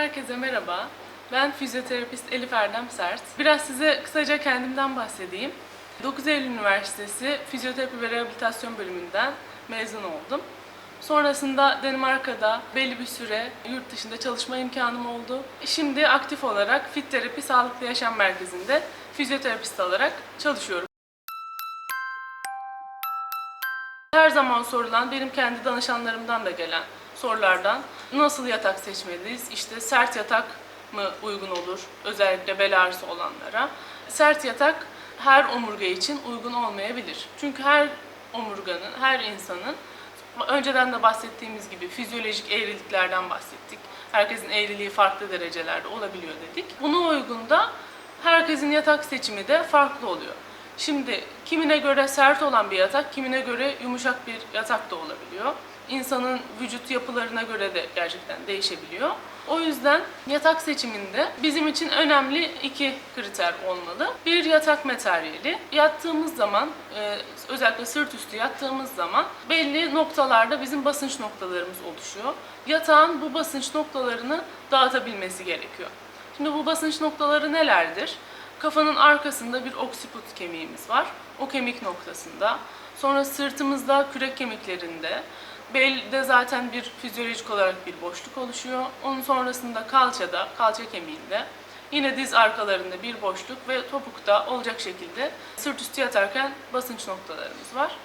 Herkese merhaba. Ben fizyoterapist Elif Erdem Sert. Biraz size kısaca kendimden bahsedeyim. 9 Eylül Üniversitesi Fizyoterapi ve Rehabilitasyon bölümünden mezun oldum. Sonrasında Danimarka'da belli bir süre yurt dışında çalışma imkanım oldu. Şimdi aktif olarak Fit Terapi Sağlıklı Yaşam Merkezi'nde fizyoterapist olarak çalışıyorum. Her zaman sorulan, benim kendi danışanlarımdan da gelen sorulardan nasıl yatak seçmeliyiz? İşte sert yatak mı uygun olur? Özellikle bel ağrısı olanlara. Sert yatak her omurga için uygun olmayabilir. Çünkü her omurganın, her insanın önceden de bahsettiğimiz gibi fizyolojik eğriliklerden bahsettik. Herkesin eğriliği farklı derecelerde olabiliyor dedik. Buna uygun da herkesin yatak seçimi de farklı oluyor. Şimdi kimine göre sert olan bir yatak, kimine göre yumuşak bir yatak da olabiliyor. İnsanın vücut yapılarına göre de gerçekten değişebiliyor. O yüzden yatak seçiminde bizim için önemli iki kriter olmalı. Bir yatak materyali. Yattığımız zaman, e, özellikle sırt üstü yattığımız zaman belli noktalarda bizim basınç noktalarımız oluşuyor. Yatağın bu basınç noktalarını dağıtabilmesi gerekiyor. Şimdi bu basınç noktaları nelerdir? Kafanın arkasında bir oksiput kemiğimiz var. O kemik noktasında. Sonra sırtımızda kürek kemiklerinde. Belde zaten bir fizyolojik olarak bir boşluk oluşuyor. Onun sonrasında kalçada, kalça kemiğinde. Yine diz arkalarında bir boşluk ve topukta olacak şekilde sırt üstü yatarken basınç noktalarımız var.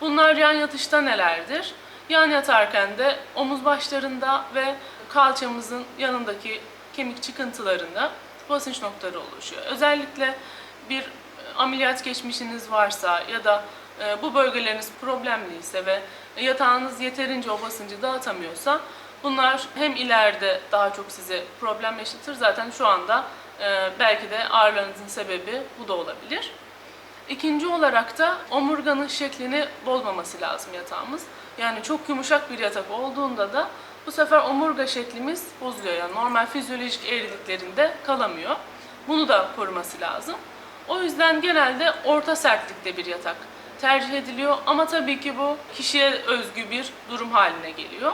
Bunlar yan yatışta nelerdir? Yan yatarken de omuz başlarında ve kalçamızın yanındaki kemik çıkıntılarında basınç noktaları oluşuyor. Özellikle bir ameliyat geçmişiniz varsa ya da e, bu bölgeleriniz problemliyse ve yatağınız yeterince o basıncı dağıtamıyorsa bunlar hem ileride daha çok size problem yaşatır zaten şu anda e, belki de ağrılarınızın sebebi bu da olabilir. İkinci olarak da omurganın şeklini bozmaması lazım yatağımız. Yani çok yumuşak bir yatak olduğunda da bu sefer omurga şeklimiz bozuluyor. Yani normal fizyolojik eğriliklerinde kalamıyor. Bunu da koruması lazım. O yüzden genelde orta sertlikte bir yatak tercih ediliyor ama tabii ki bu kişiye özgü bir durum haline geliyor.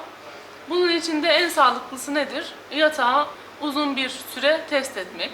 Bunun için de en sağlıklısı nedir? Yatağı uzun bir süre test etmek.